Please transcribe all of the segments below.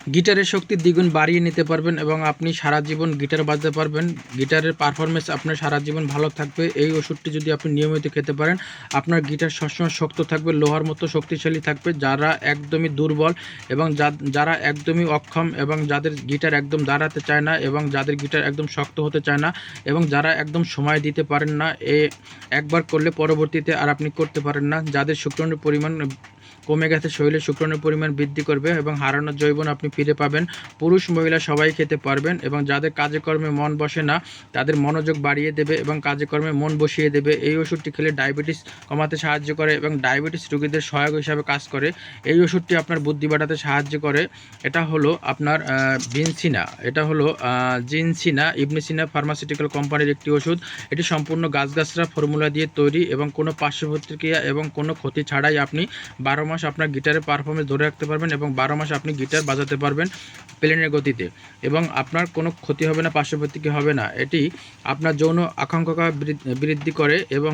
গিটারের শক্তি দ্বিগুণ বাড়িয়ে নিতে পারবেন এবং আপনি সারা জীবন গিটার বাজাতে পারবেন। গিটারের পারফরমেন্স আপনার সারা জীবন ভালো থাকবে। এই ওষুধটি যদি আপনি নিয়মিত খেতে পারেন, আপনার গিটার সবসময় শক্ত থাকবে, লোহার মতো শক্তিশালী থাকবে, যারা একদমই দুর্বল এবং যারা একদমই অক্ষম এবং যাদের গিটার একদম দাঁড়াতে চায় না এবং যাদের গিটার একদম শক্ত হতে চায় না এবং যারা একদম সময় দিতে পারেন না, এ একবার করলে পরবর্তীতে আর আপনি করতে পারেন না। যাদের শুক্রাণুর পরিমাণ কমে গেছে, শরীরে শুক্রাণুর পরিমাণ বৃদ্ধি করবে এবং হারানোর জৈবন আপনি ফিরে পাবেন। পুরুষ, মহিলা সবাই খেতে পারবেন এবং যাদের কাজে কর্মে মন বসে না, তাদের মনোযোগ বাড়িয়ে দেবে এবং কাজে কর্মে মন বসিয়ে দেবে। এই ওষুধটি খেলে ডায়াবেটিস কমাতে সাহায্য করে এবং ডায়াবেটিস রোগীদের সহায়ক হিসাবে কাজ করে। এই ওষুধটি আপনার বুদ্ধি বাড়াতে সাহায্য করে। এটা হলো আপনার বিনসিনা এটা হলো জিনসিনা, ইবনিসিনা ফার্মাসিউটিক্যাল কোম্পানির একটি ওষুধ। এটি সম্পূর্ণ গাছগাছরা ফর্মুলা দিয়ে তৈরি এবং কোনো পার্শ্বপ্রতিক্রিয়া এবং কোনো ক্ষতি ছাড়াই আপনি বারো মাস আপনার গিটারের পারফরমেন্স ধরে রাখতে পারবেন এবং বারো মাস আপনি গিটার বাজাতে পারবেন প্লেনের গতিতে এবং আপনার কোনো ক্ষতি হবে না পার্শ্ব প্রতিক্রিয়া হবে না। এটি আপনার যৌন আকাঙ্ক্ষা বৃদ্ধি করে এবং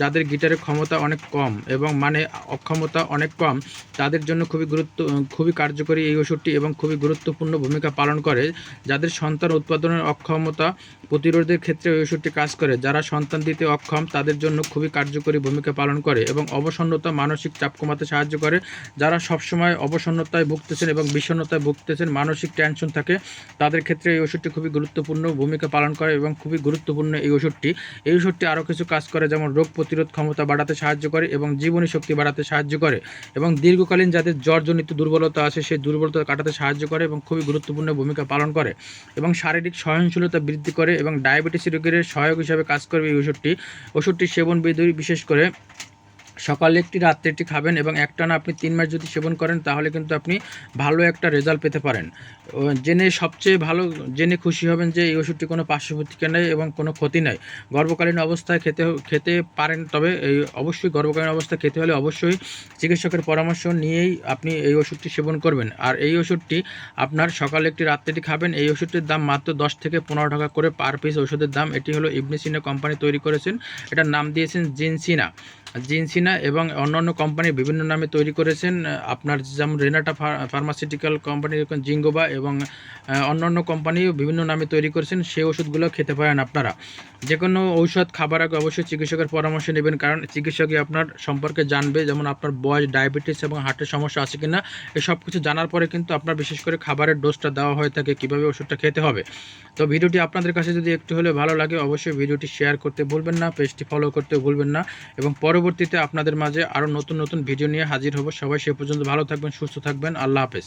যাদের গিটারের ক্ষমতা অনেক কম এবং মানে অক্ষমতা অনেক কম, তাদের জন্য খুবই গুরুত্ব, খুবই কার্যকরী এই ওষুধটি এবং খুবই গুরুত্বপূর্ণ ভূমিকা পালন করে। যাদের সন্তান উৎপাদনের অক্ষমতা প্রতিরোধের ক্ষেত্রে এই ওষুধটি কাজ করে। যারা সন্তান দিতে অক্ষম, তাদের জন্য খুবই কার্যকরী ভূমিকা পালন করে এবং অবসন্নতা, মানসিক চাপ কমাতে সাহায্য করে। যারা সবসময় অবসন্নতায় ভুগতেছেন এবং বিষণ্ণতায় ভুগতেছেন, মানসিক টেনশন থাকে, তাদের ক্ষেত্রে এই ওষুধটি খুবই গুরুত্বপূর্ণ ভূমিকা পালন করে এবং খুবই গুরুত্বপূর্ণ এই ওষুধটি। এই ওষুধটি আরও কিছু কাজ করে, যেমন রোগ প্রতিরোধ ক্ষমতা বাড়াতে সাহায্য করে এবং জীবনী শক্তি বাড়াতে সাহায্য করে এবং দীর্ঘকালীন যাদের জ্বরজনিত দুর্বলতা আছে সেই দুর্বলতা কাটাতে সাহায্য করে এবং খুবই গুরুত্বপূর্ণ ভূমিকা পালন করে এবং শারীরিক সহনশীলতা বৃদ্ধি করে এবং ডায়াবেটিস রোগীর সহায়ক হিসাবে কাজ করবে এই ওষুধটি। ওষুধটি সেবন বিধি বিশেষ করে সকালে একটি, রাত্রে একটি খাবেন এবং একটানা আপনি তিন মাস যদি সেবন করেন, তাহলে কিন্তু আপনি ভালো একটা রেজাল্ট পেতে পারেন। জেনে সবচেয়ে ভালো জেনে খুশি হবেন যে এই ওষুধটি কোনো পার্শ্ব প্রতিক্রিয়া নেই এবং কোনো ক্ষতি নেই। গর্ভকালীন অবস্থায় খেতে খেতে পারেন, তবে এই অবশ্যই গর্ভকালীন অবস্থায় খেতে হলে অবশ্যই চিকিৎসকের পরামর্শ নিয়েই আপনি এই ওষুধটি সেবন করবেন। আর এই ওষুধটি আপনার সকালে একটি রাত্রেটি খাবেন, এই ওষুধটির দাম মাত্র দশ থেকে পনেরো টাকা করে পার পিস ওষুধের দাম। এটি হলো ইবনিসিনা কোম্পানি তৈরি করেছেন। এটার নাম দিয়েছেন জিনসিনা। জিনসিনা এবং অন্যান্য কোম্পানি বিভিন্ন নামে তৈরি করেছেন। আপনার যেমন রেনাটা ফার্মাসিউটিক্যাল কোম্পানি জিঙ্গোবা এবং অন্যান্য কোম্পানিও বিভিন্ন নামে তৈরি করেছেন সেই ওষুধগুলো খেতে পারেন আপনারা। যে কোনো ঔষধ, খাবার আগে অবশ্যই চিকিৎসকের পরামর্শ নেবেন, কারণ চিকিৎসকই আপনার সম্পর্কে জানবে, যেমন আপনার বয়স, ডায়াবেটিস এবং হার্টের সমস্যা আছে কিনা। এই সব কিছু জানার পরে কিন্তু আপনার বিশেষ করে খাবারের ডোজটা দেওয়া হয়ে থাকে, কীভাবে ওষুধটা খেতে হবে। তো ভিডিওটি আপনাদের কাছে যদি একটু হলে ভালো লাগে, অবশ্যই ভিডিওটি শেয়ার করতে ভুলবেন না, পেজটি ফলো করতে ভুলবেন না, এবং পরবর্তীতে আপনাদের মাঝে আরও নতুন নতুন ভিডিও নিয়ে হাজির হব। সবাই সে পর্যন্ত ভালো থাকবেন, সুস্থ থাকবেন। আল্লাহ হাফেজ।